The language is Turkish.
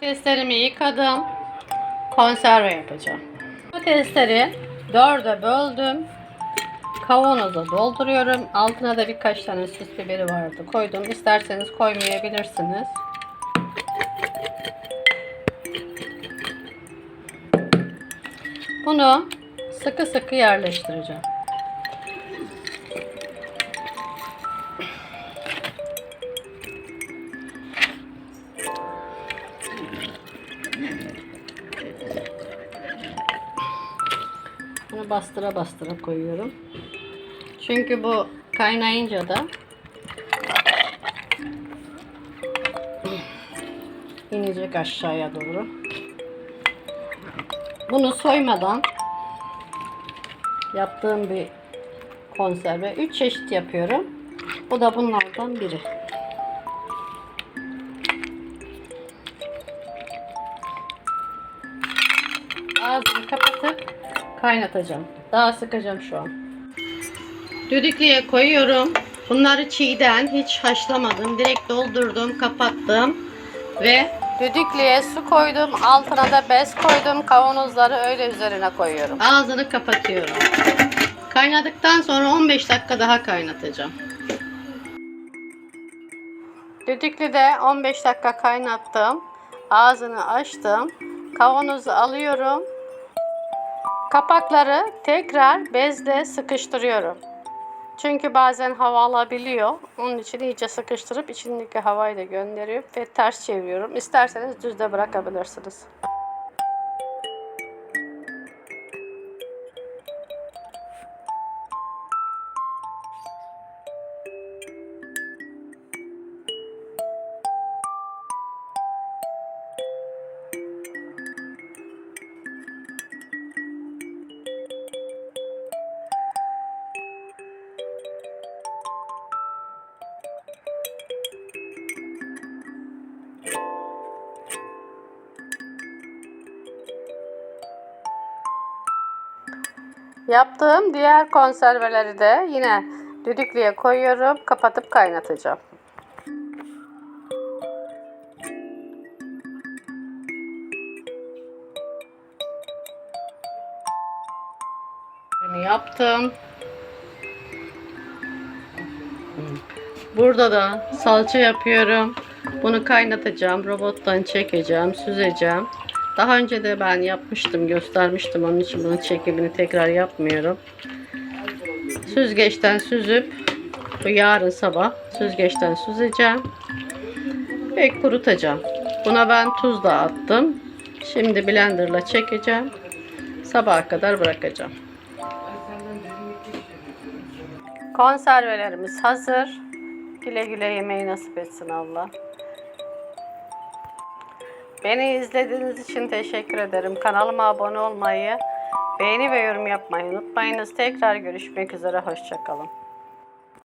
Patateslerimi yıkadım. Konserve yapacağım. Patatesleri dörde böldüm. Kavanoza dolduruyorum. Altına da birkaç tane süs biberi vardı. Koydum. İsterseniz koymayabilirsiniz. Bunu sıkı sıkı yerleştireceğim. Bastıra bastıra koyuyorum. Çünkü bu kaynayınca da inecek aşağıya doğru. Bunu soymadan yaptığım bir konserve. 3 çeşit yapıyorum. Bu da bunlardan biri. Ağzını kapatıp kaynatacağım. Daha sıkacağım şu an. Düdüklüye koyuyorum. Bunları çiğden hiç haşlamadım. Direkt doldurdum, kapattım. Ve düdüklüye su koydum. Altına da bez koydum. Kavanozları öyle üzerine koyuyorum. Ağzını kapatıyorum. Kaynadıktan sonra 15 dakika daha kaynatacağım. Düdüklüde 15 dakika kaynattım. Ağzını açtım. Kavanozu alıyorum. Kapakları tekrar bezle sıkıştırıyorum. Çünkü bazen hava alabiliyor. Onun için iyice sıkıştırıp içindeki havayı da gönderiyorum ve ters çeviriyorum. İsterseniz düzde bırakabilirsiniz. Yaptığım diğer konserveleri de yine düdüklüye koyuyorum. Kapatıp kaynatacağım. Yaptım. Burada da salça yapıyorum. Bunu kaynatacağım. Robottan çekeceğim, süzeceğim. Daha önce de ben yapmıştım, göstermiştim. Onun için bunun çekimini tekrar yapmıyorum. Süzgeçten süzüp bu yarın sabah süzgeçten süzeceğim ve kurutacağım. Buna ben tuz da attım. Şimdi blenderla çekeceğim. Sabaha kadar bırakacağım. Konservelerimiz hazır. Güle güle yemeği nasip etsin Allah. Beni izlediğiniz için teşekkür ederim. Kanalıma abone olmayı, beğeni ve yorum yapmayı unutmayınız. Tekrar görüşmek üzere. Hoşçakalın.